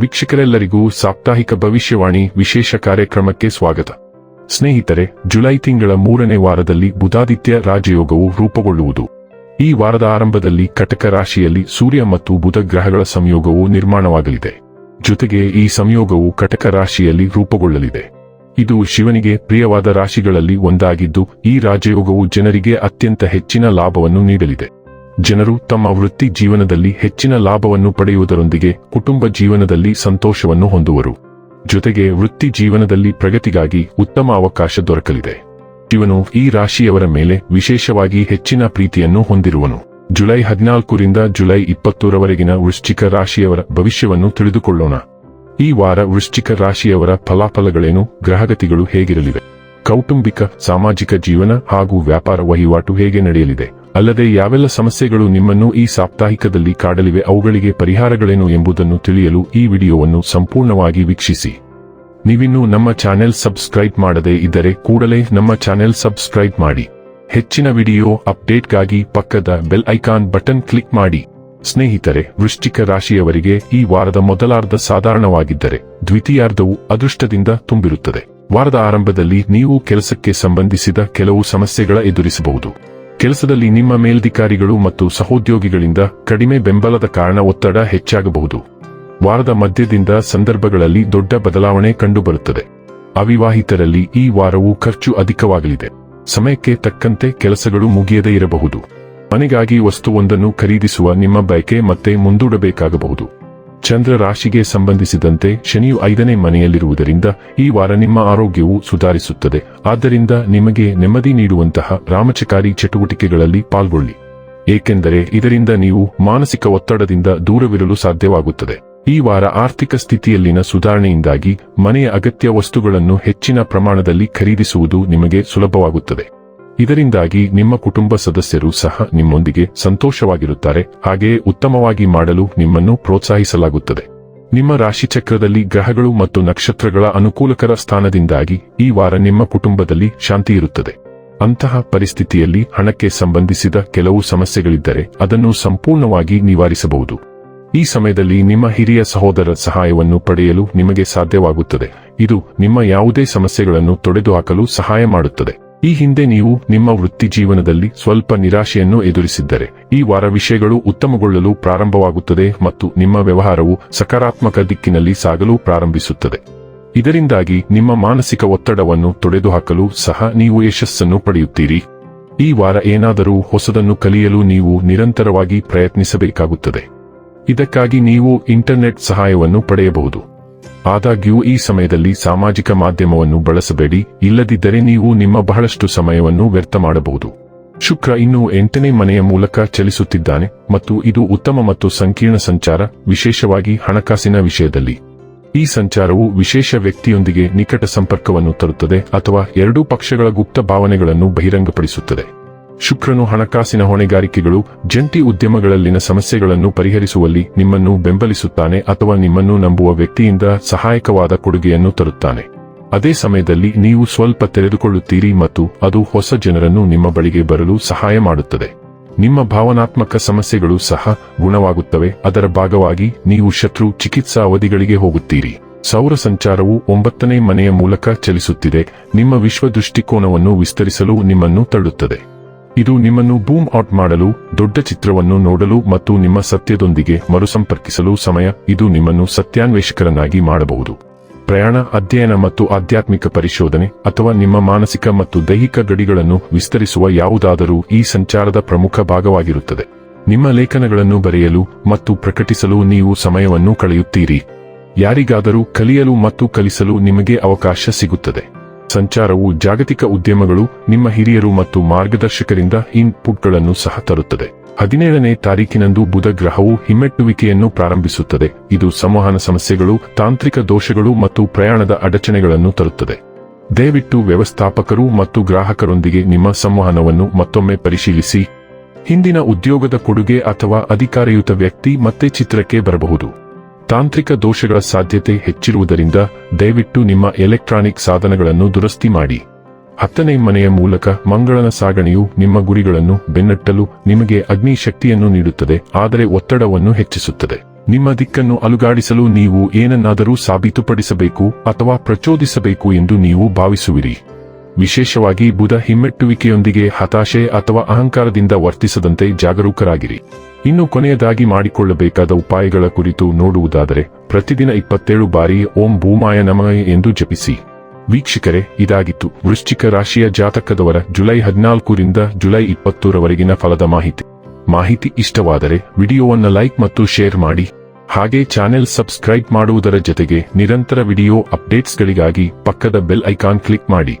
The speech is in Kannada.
ವೀಕ್ಷಕರೆಲ್ಲರಿಗೂ ಸಾಪ್ತಾಹಿಕ ಭವಿಷ್ಯವಾಣಿ ವಿಶೇಷ ಕಾರ್ಯಕ್ರಮಕ್ಕೆ ಸ್ವಾಗತ. ಸ್ನೇಹಿತರೆ, ಜುಲೈ ತಿಂಗಳ ಮೂರನೇ ವಾರದಲ್ಲಿ ಬುಧಾದಿತ್ಯ ರಾಜಯೋಗವು ರೂಪುಗೊಳ್ಳುವುದು. ಈ ವಾರದ ಆರಂಭದಲ್ಲಿ ಕಟಕ ರಾಶಿಯಲ್ಲಿ ಸೂರ್ಯ ಮತ್ತು ಬುಧ ಗ್ರಹಗಳ ಸಂಯೋಗವು ನಿರ್ಮಾಣವಾಗಲಿದೆ. ಜೊತೆಗೆ ಈ ಸಂಯೋಗವು ಕಟಕ ರಾಶಿಯಲ್ಲಿ ರೂಪುಗೊಳ್ಳಲಿದೆ. ಇದು ಶಿವನಿಗೆ ಪ್ರಿಯವಾದ ರಾಶಿಗಳಲ್ಲಿ ಒಂದಾಗಿದ್ದು, ಈ ರಾಜಯೋಗವು ಜನರಿಗೆ ಅತ್ಯಂತ ಹೆಚ್ಚಿನ ಲಾಭವನ್ನು ನೀಡಲಿದೆ. ಜನರು ತಮ್ಮ ವೃತ್ತಿ ಜೀವನದಲ್ಲಿ ಹೆಚ್ಚಿನ ಲಾಭವನ್ನು ಪಡೆಯುವುದರೊಂದಿಗೆ ಕುಟುಂಬ ಜೀವನದಲ್ಲಿ ಸಂತೋಷವನ್ನು ಹೊಂದುವರು. ಜೊತೆಗೆ ವೃತ್ತಿ ಜೀವನದಲ್ಲಿ ಪ್ರಗತಿಗಾಗಿ ಉತ್ತಮ ಅವಕಾಶ ದೊರಕಲಿದೆ. ಶಿವನು ಈ ರಾಶಿಯವರ ಮೇಲೆ ವಿಶೇಷವಾಗಿ ಹೆಚ್ಚಿನ ಪ್ರೀತಿಯನ್ನು ಹೊಂದಿರುವನು. ಜುಲೈ ಹದಿನಾಲ್ಕರಿಂದ ಜುಲೈ ಇಪ್ಪತ್ತರವರೆಗಿನ ವೃಶ್ಚಿಕ ರಾಶಿಯವರ ಭವಿಷ್ಯವನ್ನು ತಿಳಿದುಕೊಳ್ಳೋಣ. ಈ ವಾರ ವೃಶ್ಚಿಕ ರಾಶಿಯವರ ಫಲಾಫಲಗಳೇನು, ಗ್ರಹಗತಿಗಳು ಹೇಗಿರಲಿವೆ? ಕೌಟುಂಬಿಕ, ಸಾಮಾಜಿಕ ಜೀವನ ಹಾಗೂ ವ್ಯಾಪಾರ ವಹಿವಾಟು ಹೇಗೆ ನಡೆಯಲಿದೆ? ಅಲ್ಲದೆ ಯಾವೆಲ್ಲ ಸಮಸ್ಯೆಗಳು ನಿಮ್ಮನ್ನು ಈ ಸಾಪ್ತಾಹಿಕದಲ್ಲಿ ಕಾಡಲಿವೆ ಅವುಗಳಿಗೆ ಪರಿಹಾರಗಳೇನು ಎಂಬುದನ್ನು ತಿಳಿಯಲು ಈ ವಿಡಿಯೋವನ್ನು ಸಂಪೂರ್ಣವಾಗಿ ವೀಕ್ಷಿಸಿ. ನೀವಿನ್ನೂ ನಮ್ಮ ಚಾನೆಲ್ ಸಬ್ಸ್ಕ್ರೈಬ್ ಮಾಡದೇ ಇದ್ದರೆ ಕೂಡಲೇ ನಮ್ಮ ಚಾನೆಲ್ ಸಬ್ಸ್ಕ್ರೈಬ್ ಮಾಡಿ. ಹೆಚ್ಚಿನ ವಿಡಿಯೋ ಅಪ್ಡೇಟ್ಗಾಗಿ ಪಕ್ಕದ ಬೆಲ್ ಐಕಾನ್ ಬಟನ್ ಕ್ಲಿಕ್ ಮಾಡಿ. ಸ್ನೇಹಿತರೆ, ವೃಶ್ಚಿಕ ರಾಶಿಯವರಿಗೆ ಈ ವಾರದ ಮೊದಲಾರ್ಧ ಸಾಧಾರಣವಾಗಿದ್ದರೆ ದ್ವಿತೀಯಾರ್ಧವು ಅದೃಷ್ಟದಿಂದ ತುಂಬಿರುತ್ತದೆ. ವಾರದ ಆರಂಭದಲ್ಲಿ ನೀವು ಕೆಲಸಕ್ಕೆ ಸಂಬಂಧಿಸಿದ ಕೆಲವು ಸಮಸ್ಯೆಗಳ ಎದುರಿಸಬಹುದು. ಕೆಲಸದಲ್ಲಿ ನಿಮ್ಮ ಮೇಲ್ಧಿಕಾರಿಗಳು ಮತ್ತು ಸಹೋದ್ಯೋಗಿಗಳಿಂದ ಕಡಿಮೆ ಬೆಂಬಲದ ಕಾರಣ ಒತ್ತಡ ಹೆಚ್ಚಾಗಬಹುದು. ವಾರದ ಮಧ್ಯದಿಂದ ಸಂದರ್ಭಗಳಲ್ಲಿ ದೊಡ್ಡ ಬದಲಾವಣೆ ಕಂಡುಬರುತ್ತದೆ. ಅವಿವಾಹಿತರಲ್ಲಿ ಈ ವಾರವು ಖರ್ಚು ಅಧಿಕವಾಗಲಿದೆ. ಸಮಯಕ್ಕೆ ತಕ್ಕಂತೆ ಕೆಲಸಗಳು ಮುಗಿಯದೇ ಇರಬಹುದು. ಮನೆಗಾಗಿ ವಸ್ತುವೊಂದನ್ನು ಖರೀದಿಸುವ ನಿಮ್ಮ ಬಯಕೆ ಮತ್ತೆ ಮುಂದೂಡಬೇಕಾಗಬಹುದು. ಚಂದ್ರ ರಾಶಿಗೆ ಸಂಬಂಧಿಸಿದಂತೆ ಶನಿಯು ಐದನೇ ಮನೆಯಲ್ಲಿರುವುದರಿಂದ ಈ ವಾರ ನಿಮ್ಮ ಆರೋಗ್ಯವು ಸುಧಾರಿಸುತ್ತದೆ. ಆದ್ದರಿಂದ ನಿಮಗೆ ನೆಮ್ಮದಿ ನೀಡುವಂತಹ ರಾಮಚಕಾರಿ ಚಟುವಟಿಕೆಗಳಲ್ಲಿ ಪಾಲ್ಗೊಳ್ಳಿ. ಏಕೆಂದರೆ ಇದರಿಂದ ನೀವು ಮಾನಸಿಕ ಒತ್ತಡದಿಂದ ದೂರವಿರಲು ಸಾಧ್ಯವಾಗುತ್ತದೆ. ಈ ವಾರ ಆರ್ಥಿಕ ಸ್ಥಿತಿಯಲ್ಲಿನ ಸುಧಾರಣೆಯಿಂದಾಗಿ ಮನೆಯ ಅಗತ್ಯ ವಸ್ತುಗಳನ್ನು ಹೆಚ್ಚಿನ ಪ್ರಮಾಣದಲ್ಲಿ ಖರೀದಿಸುವುದು ನಿಮಗೆ ಸುಲಭವಾಗುತ್ತದೆ. ಇದರಿಂದಾಗಿ ನಿಮ್ಮ ಕುಟುಂಬ ಸದಸ್ಯರು ಸಹ ನಿಮ್ಮೊಂದಿಗೆ ಸಂತೋಷವಾಗಿರುತ್ತಾರೆ. ಹಾಗೆಯೇ ಉತ್ತಮವಾಗಿ ಮಾಡಲು ನಿಮ್ಮನ್ನು ಪ್ರೋತ್ಸಾಹಿಸಲಾಗುತ್ತದೆ. ನಿಮ್ಮ ರಾಶಿಚಕ್ರದಲ್ಲಿ ಗ್ರಹಗಳು ಮತ್ತು ನಕ್ಷತ್ರಗಳ ಅನುಕೂಲಕರ ಸ್ಥಾನದಿಂದಾಗಿ ಈ ವಾರ ನಿಮ್ಮ ಕುಟುಂಬದಲ್ಲಿ ಶಾಂತಿ ಇರುತ್ತದೆ. ಅಂತಹ ಪರಿಸ್ಥಿತಿಯಲ್ಲಿ ಹಣಕ್ಕೆ ಸಂಬಂಧಿಸಿದ ಕೆಲವು ಸಮಸ್ಯೆಗಳಿದ್ದರೆ ಅದನ್ನು ಸಂಪೂರ್ಣವಾಗಿ ನಿವಾರಿಸಬಹುದು. ಈ ಸಮಯದಲ್ಲಿ ನಿಮ್ಮ ಹಿರಿಯ ಸಹೋದರ ಸಹಾಯವನ್ನು ಪಡೆಯಲು ನಿಮಗೆ ಸಾಧ್ಯವಾಗುತ್ತದೆ. ಇದು ನಿಮ್ಮ ಯಾವುದೇ ಸಮಸ್ಯೆಗಳನ್ನು ತೊಡೆದುಹಾಕಲು ಸಹಾಯ ಮಾಡುತ್ತದೆ. ಈ ಹಿಂದೆ ನೀವು ನಿಮ್ಮ ವೃತ್ತಿ ಜೀವನದಲ್ಲಿ ಸ್ವಲ್ಪ ನಿರಾಶೆಯನ್ನು ಎದುರಿಸಿದ್ದರೆ, ಈ ವಾರ ವಿಷಯಗಳು ಉತ್ತಮಗೊಳ್ಳಲು ಪ್ರಾರಂಭವಾಗುತ್ತದೆ ಮತ್ತು ನಿಮ್ಮ ವ್ಯವಹಾರವು ಸಕಾರಾತ್ಮಕ ದಿಕ್ಕಿನಲ್ಲಿ ಸಾಗಲು ಪ್ರಾರಂಭಿಸುತ್ತದೆ. ಇದರಿಂದಾಗಿ ನಿಮ್ಮ ಮಾನಸಿಕ ಒತ್ತಡವನ್ನು ತೊಡೆದುಹಾಕಲು ಸಹ ನೀವು ಯಶಸ್ಸನ್ನು ಪಡೆಯುತ್ತೀರಿ. ಈ ವಾರ ಏನಾದರೂ ಹೊಸದನ್ನು ಕಲಿಯಲು ನೀವು ನಿರಂತರವಾಗಿ ಪ್ರಯತ್ನಿಸಬೇಕಾಗುತ್ತದೆ. ಇದಕ್ಕಾಗಿ ನೀವು ಇಂಟರ್ನೆಟ್ ಸಹಾಯವನ್ನು ಪಡೆಯಬಹುದು. ಆದಾಗ್ಯೂ ಈ ಸಮಯದಲ್ಲಿ ಸಾಮಾಜಿಕ ಮಾಧ್ಯಮವನ್ನು ಬಳಸಬೇಡಿ, ಇಲ್ಲದಿದ್ದರೆ ನೀವು ನಿಮ್ಮ ಬಹಳಷ್ಟು ಸಮಯವನ್ನು ವ್ಯರ್ಥ ಮಾಡಬಹುದು. ಶುಕ್ರ ಇನ್ನೂ ಎಂಟನೇ ಮನೆಯ ಮೂಲಕ ಚಲಿಸುತ್ತಿದ್ದಾನೆ, ಮತ್ತು ಇದು ಉತ್ತಮ ಮತ್ತು ಸಂಕೀರ್ಣ ಸಂಚಾರ, ವಿಶೇಷವಾಗಿ ಹಣಕಾಸಿನ ವಿಷಯದಲ್ಲಿ. ಈ ಸಂಚಾರವು ವಿಶೇಷ ವ್ಯಕ್ತಿಯೊಂದಿಗೆ ನಿಕಟ ಸಂಪರ್ಕವನ್ನು ತರುತ್ತದೆ ಅಥವಾ ಎರಡೂ ಪಕ್ಷಗಳ ಗುಪ್ತ ಭಾವನೆಗಳನ್ನು ಬಹಿರಂಗಪಡಿಸುತ್ತದೆ. ಶುಕ್ರನು ಹಣಕಾಸಿನ ಹೊಣೆಗಾರಿಕೆಗಳು, ಜಂಟಿ ಉದ್ಯಮಗಳಲ್ಲಿನ ಸಮಸ್ಯೆಗಳನ್ನು ಪರಿಹರಿಸುವಲ್ಲಿ ನಿಮ್ಮನ್ನು ಬೆಂಬಲಿಸುತ್ತಾನೆ ಅಥವಾ ನಿಮ್ಮನ್ನು ನಂಬುವ ವ್ಯಕ್ತಿಯಿಂದ ಸಹಾಯಕವಾದ ಕೊಡುಗೆಯನ್ನು ತರುತ್ತಾನೆ. ಅದೇ ಸಮಯದಲ್ಲಿ ನೀವು ಸ್ವಲ್ಪ ತೆರೆದುಕೊಳ್ಳುತ್ತೀರಿ ಮತ್ತು ಅದು ಹೊಸ ಜನರನ್ನು ನಿಮ್ಮ ಬಳಿಗೆ ಬರಲು ಸಹಾಯ ಮಾಡುತ್ತದೆ. ನಿಮ್ಮ ಭಾವನಾತ್ಮಕ ಸಮಸ್ಯೆಗಳು ಸಹ ಗುಣವಾಗುತ್ತವೆ, ಅದರ ಭಾಗವಾಗಿ ನೀವು ಶತ್ರು ಚಿಕಿತ್ಸಾ ಅವಧಿಗಳಿಗೆ ಹೋಗುತ್ತೀರಿ. ಸೌರ ಸಂಚಾರವು ಒಂಬತ್ತನೇ ಮನೆಯ ಮೂಲಕ ಚಲಿಸುತ್ತಿದೆ, ನಿಮ್ಮ ವಿಶ್ವ ದೃಷ್ಟಿಕೋನವನ್ನು ವಿಸ್ತರಿಸಲು ನಿಮ್ಮನ್ನು ತಳ್ಳುತ್ತದೆ. ಇದು ನಿಮ್ಮನ್ನು ಬೂಮ್ ಔಟ್ ಮಾಡಲು, ದೊಡ್ಡ ಚಿತ್ರವನ್ನು ನೋಡಲು ಮತ್ತು ನಿಮ್ಮ ಸತ್ಯದೊಂದಿಗೆ ಮರುಸಂಪರ್ಕಿಸಲು ಸಮಯ, ಇದು ನಿಮ್ಮನ್ನು ಸತ್ಯಾನ್ವೇಷಕರನ್ನಾಗಿ ಮಾಡಬಹುದು. ಪ್ರಯಾಣ, ಅಧ್ಯಯನ ಮತ್ತು ಆಧ್ಯಾತ್ಮಿಕ ಪರಿಶೋಧನೆ ಅಥವಾ ನಿಮ್ಮ ಮಾನಸಿಕ ಮತ್ತು ದೈಹಿಕ ಗಡಿಗಳನ್ನು ವಿಸ್ತರಿಸುವ ಯಾವುದಾದರೂ ಈ ಸಂಚಾರದ ಪ್ರಮುಖ ಭಾಗವಾಗಿರುತ್ತದೆ. ನಿಮ್ಮ ಲೇಖನಗಳನ್ನು ಬರೆಯಲು ಮತ್ತು ಪ್ರಕಟಿಸಲು ನೀವು ಸಮಯವನ್ನು ಕಳೆಯುತ್ತೀರಿ. ಯಾರಿಗಾದರೂ ಕಲಿಯಲು ಮತ್ತು ಕಲಿಸಲು ನಿಮಗೆ ಅವಕಾಶ ಸಿಗುತ್ತದೆ. ಸಂಚಾರವು ಜಾಗತಿಕ ಉದ್ಯಮಗಳು, ನಿಮ್ಮ ಹಿರಿಯರು ಮತ್ತು ಮಾರ್ಗದರ್ಶಕರಿಂದ ಇನ್ಪುಟ್ಗಳನ್ನು ಸಹ ತರುತ್ತದೆ. ಹದಿನೇಳನೇ ತಾರೀಕಿನಂದು ಬುಧ ಗ್ರಹವು ಹಿಮ್ಮೆಟ್ಟುವಿಕೆಯನ್ನು ಪ್ರಾರಂಭಿಸುತ್ತದೆ. ಇದು ಸಂವಹನ ಸಮಸ್ಯೆಗಳು, ತಾಂತ್ರಿಕ ದೋಷಗಳು ಮತ್ತು ಪ್ರಯಾಣದ ಅಡಚಣೆಗಳನ್ನು ತರುತ್ತದೆ. ದಯವಿಟ್ಟು ವ್ಯವಸ್ಥಾಪಕರು ಮತ್ತು ಗ್ರಾಹಕರೊಂದಿಗೆ ನಿಮ್ಮ ಸಂವಹನವನ್ನು ಮತ್ತೊಮ್ಮೆ ಪರಿಶೀಲಿಸಿ. ಹಿಂದಿನ ಉದ್ಯೋಗದ ಕೊಡುಗೆ ಅಥವಾ ಅಧಿಕಾರಯುತ ವ್ಯಕ್ತಿ ಮತ್ತೆ ಚಿತ್ರಕ್ಕೆ ಬರಬಹುದು. ತಾಂತ್ರಿಕ ದೋಷಗಳ ಸಾಧ್ಯತೆ ಹೆಚ್ಚಿರುವುದರಿಂದ ದಯವಿಟ್ಟು ನಿಮ್ಮ ಎಲೆಕ್ಟ್ರಾನಿಕ್ ಸಾಧನಗಳನ್ನು ದುರಸ್ತಿ ಮಾಡಿ. ಹತ್ತನೇ ಮನೆಯ ಮೂಲಕ ಮಂಗಳನ ಸಾಗಣೆಯು ನಿಮ್ಮ ಗುರಿಗಳನ್ನು ಬೆನ್ನಟ್ಟಲು ನಿಮಗೆ ಅಗ್ನಿ ಶಕ್ತಿಯನ್ನು ನೀಡುತ್ತದೆ, ಆದರೆ ಒತ್ತಡವನ್ನು ಹೆಚ್ಚಿಸುತ್ತದೆ. ನಿಮ್ಮ ದಿಕ್ಕನ್ನು ಅಲುಗಾಡಿಸಲು ನೀವು ಏನನ್ನಾದರೂ ಸಾಬೀತುಪಡಿಸಬೇಕು ಅಥವಾ ಪ್ರಚೋದಿಸಬೇಕು ಎಂದು ನೀವು ಭಾವಿಸುವಿರಿ. ವಿಶೇಷವಾಗಿ ಬುಧ ಹಿಮ್ಮೆಟ್ಟುವಿಕೆಯೊಂದಿಗೆ ಹತಾಶೆ ಅಥವಾ ಅಹಂಕಾರದಿಂದ ವರ್ತಿಸದಂತೆ ಜಾಗರೂಕರಾಗಿರಿ. ಇನ್ನು ಕೊನೆಯದಾಗಿ ಮಾಡಿಕೊಳ್ಳಬೇಕಾದ ಉಪಾಯಗಳ ಕುರಿತು ನೋಡುವುದಾದರೆ, ಪ್ರತಿದಿನ ಇಪ್ಪತ್ತೇಳು ಬಾರಿ ಓಂ ಭೂಮಾಯ ನಮಃ ಎಂದು ಜಪಿಸಿ. ವೀಕ್ಷಕರೇ, ಇದಾಗಿತ್ತು. ವೃಶ್ಚಿಕ ರಾಶಿಯ ಜಾತಕದವರ ಜುಲೈ ಹದಿನಾಲ್ಕರಿಂದ ಜುಲೈ ಇಪ್ಪತ್ತೂರವರೆಗಿನ ಫಲದ ಮಾಹಿತಿ. ಮಾಹಿತಿ ಇಷ್ಟವಾದರೆ ವಿಡಿಯೋವನ್ನು ಲೈಕ್ ಮತ್ತು ಶೇರ್ ಮಾಡಿ. ಹಾಗೆ ಚಾನೆಲ್ ಸಬ್ಸ್ಕ್ರೈಬ್ ಮಾಡುವುದರ ಜೊತೆಗೆ ನಿರಂತರ ವಿಡಿಯೋ ಅಪ್ಡೇಟ್ಸ್ಗಳಿಗಾಗಿ ಪಕ್ಕದ ಬೆಲ್ ಐಕಾನ್ ಕ್ಲಿಕ್ ಮಾಡಿ.